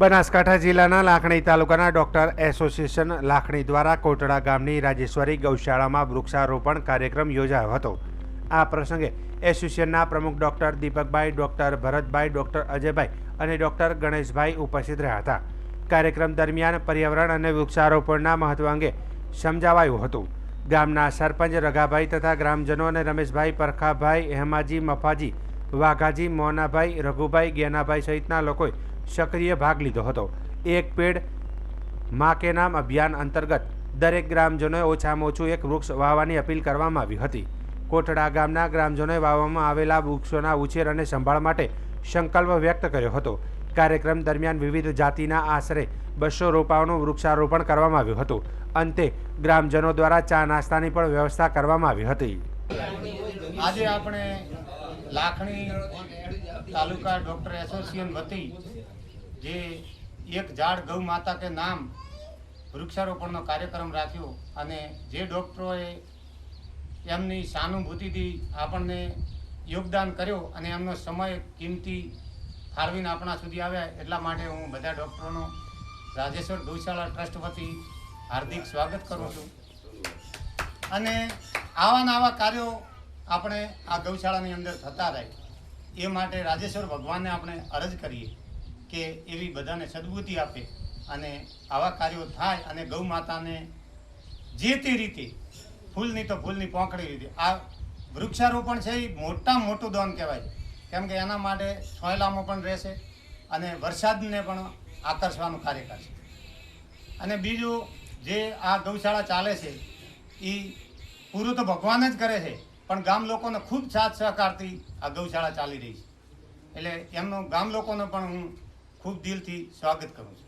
બનાસકાંઠા જિલ્લાના લાખણી તાલુકાના doctor association Lakhani દ્વારા કોટડા ગામની રાજેશ્વરી ગૌશાળામાં વૃક્ષારોપણ કાર્યક્રમ યોજાયો હતો. આ પ્રસંગે એસોસિએશનના પ્રમુખ doctor Deepakbhai, doctor Bharatbhai, doctor Ajaybhai અને ડોક્ટર ગણેશભાઈ ઉપસ્થિત રહ્યા હતા. કાર્યક્રમ દરમિયાન પર્યાવરણ અને વૃક્ષારોપણના મહત્વ અંગે સમજાવાયું હતું. ગામના સરપંચ રઘાભાઈ તથા ગ્રામજનો અને રમેશભાઈ પરખાભાઈ, હેમાજી, મફાજી, વાઘાજી, મોનાભાઈ, રઘુભાઈ, ગેનાભાઈ સહિતના લોકોએ સક્રિય ભાગ લીધો હતો. એક પેડ મા કે નામ અભિયાન અંતર્ગત દરેક ગ્રામજનોએ ઓછામાં ઓછું એક વૃક્ષ વાવવાની અપીલ કરવામાં આવી હતી. કોટડા ગામના ગ્રામજનોએ વાવવામાં આવેલા વૃક્ષોના ઉછેર અને સંભાળ માટે સંકલ્પ વ્યક્ત કર્યો હતો. કાર્યક્રમ દરમિયાન વિવિધ જાતિના આશરે બસો રોપાઓનું વૃક્ષારોપણ કરવામાં આવ્યું હતું. અંતે ગ્રામજનો દ્વારા ચા નાસ્તાની પણ વ્યવસ્થા કરવામાં આવી હતી. આજે આપણે લાખણી તાલુકા ડોક્ટર એસોસિએશન વતી જે એક ઝાડ ગૌ માતા કે નામ વૃક્ષારોપણનો કાર્યક્રમ રાખ્યો અને જે ડૉક્ટરોએ એમની સહાનુભૂતિથી આપણને યોગદાન કર્યો અને એમનો સમય, કિંમતી ફાળવીને આપણા સુધી આવ્યા એટલા માટે હું બધા ડૉક્ટરોનો રાજેશ્વર ગૌશાળા ટ્રસ્ટ વતી હાર્દિક સ્વાગત કરું છું. અને આવા આવા કાર્યો આપણે આ ગૌશાળાની અંદર થતા રહે. એ માટે રાજેશ્વર ભગવાનને આપણે અરજ કરીએ. કે એવી બધાને સદબુદ્ધિ આપે અને આવા કાર્યો થાય અને ગૌ માતાને જે તે રીતે ફૂલની તો ફૂલની પોંકડી રીતે આ વૃક્ષારોપણ છે એ મોટા મોટું દાન કહેવાય. કેમ કે એના માટે સોયલામાં પણ રહેશે અને વરસાદને પણ આકર્ષવાનું કાર્ય કરશે અને બીજું જે આ ગૌશાળા ચાલે છે એ પૂરું તો ભગવાન જ કરે છે, પણ ગામ લોકોને ખૂબ સાથ સહકારથી આ ગૌશાળા ચાલી રહી છે. એટલે એમનો ગામ લોકોને પણ હું ખૂબ દિલથી સ્વાગત કરું છું.